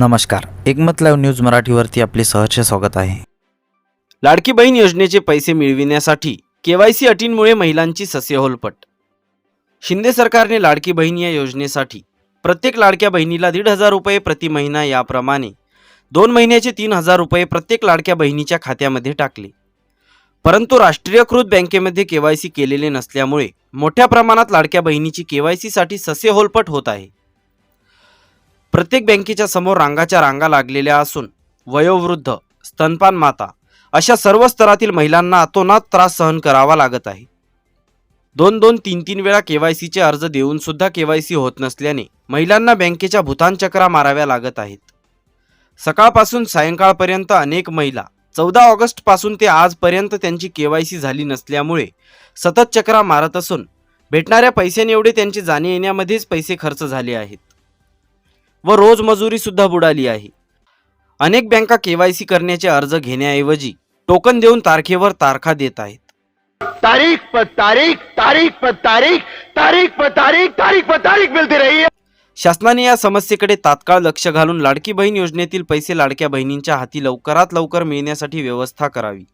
नमस्कार. एकमत live news मराठीवरती आपले सहर्ष स्वागत आहे. लाडकी बहीण योजनेचे पैसे मिळविण्यासाठी केवायसी अटींमुळे महिलांची सस्यहोलपट. शिंदे सरकारने लाडकी बहीण या योजनेसाठी प्रत्येक लाडक्या बहिणीला दीड हजार रुपये प्रति महिना याप्रमाणे दोन महिन्याचे तीन हजार रुपये प्रत्येक लाडक्या बहिणीच्या खात्यामध्ये टाकले. परंतु राष्ट्रीयकृत बँकेमध्ये केवायसी केलेले नसल्यामुळे मोठ्या प्रमाणात लाडक्या बहिणीची केवायसीसाठी सस्यहोलपट होत आहे. प्रत्येक बँकेच्या समोर रांगाच्या रांगा लागलेल्या असून वयोवृद्ध स्तनपान माता अशा सर्व स्तरातील महिलांना अतोनात त्रास सहन करावा लागत आहे. दोन दोन तीन तीन वेळा केवायसीचे अर्ज देऊन सुद्धा केवायसी होत नसल्याने महिलांना बँकेच्या भूतानचक्रा माराव्या लागत आहेत. सकाळपासून सायंकाळपर्यंत अनेक महिला चौदा ऑगस्टपासून ते आजपर्यंत त्यांची केवायसी झाली नसल्यामुळे सतत चक्रा मारत असून भेटणाऱ्या पैशांएवढे त्यांचे जाणे येण्यामध्येच पैसे खर्च झाले आहेत. व रोजमजुरी सुद्धा बुडाली आहे. अनेक बँका केवायसी करण्याचे अर्ज घेण्याऐवजी टोकन देऊन तारखेवर तारखा देत आहेत. तारीख पर तारीख तारीख पर तारीख तारीख पर तारीख तारीख पर तारीख मिलती रही है। शासनाने या समस्येकडे तात्काळ लक्ष घालून लाडकी बहीण योजनेतील पैसे लाडक्या बहिणींच्या हाती लवकरात लवकर मिळण्यासाठी व्यवस्था करावी.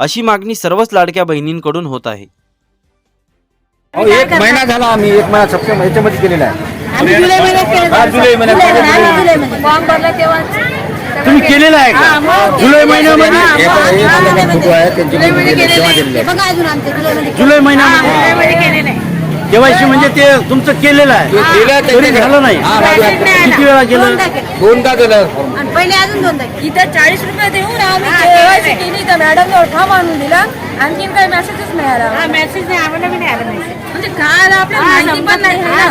अशी मागणी सर्वच लाडक्या बहिणींकडून होत आहे. एक महिना झाला आम्ही एक महिना सप्टेंबर याच्यामध्ये केलेला आहे. जुलै महिन्यात केलं हा, जुलै महिन्यात जुलै केलं, महिन्यात, जुलै जुलै महिन्यात. फॉर्म भरला तेव्हा तुम्ही केलेलं आहे हा, का मग जुलै केलं. महिन्यामध्ये हा, हे हे जुलै महिन्यामध्ये. फोटो आहे त्यांची जुलै मध्ये केलेलं आहे, केलेलं तेव्हा आहे. दिलेलं आहे. बघा अजून आमचे जुलै मध्ये जुलै महिन्यामध्ये. जुलै मध्ये केलेलं आहे. केवायसी म्हणजे ते तुमचं केलेलं आहे तरी झालं नाही. किती वेळा केलं दोनदा केलं. दोनदा केलं आणि पहिले अजून दोनदा केलं. इथं चाळीस रुपये देऊन आम्ही केवायसी केलंय. केली तर मॅडम ठाम आणून दिला आणखीन काही मेसेजच नाही आला हा, message नाही आम्हाला बी नाही आला. म्हणजे काय आला आपल्याला माहिती पण नाही आहे ना.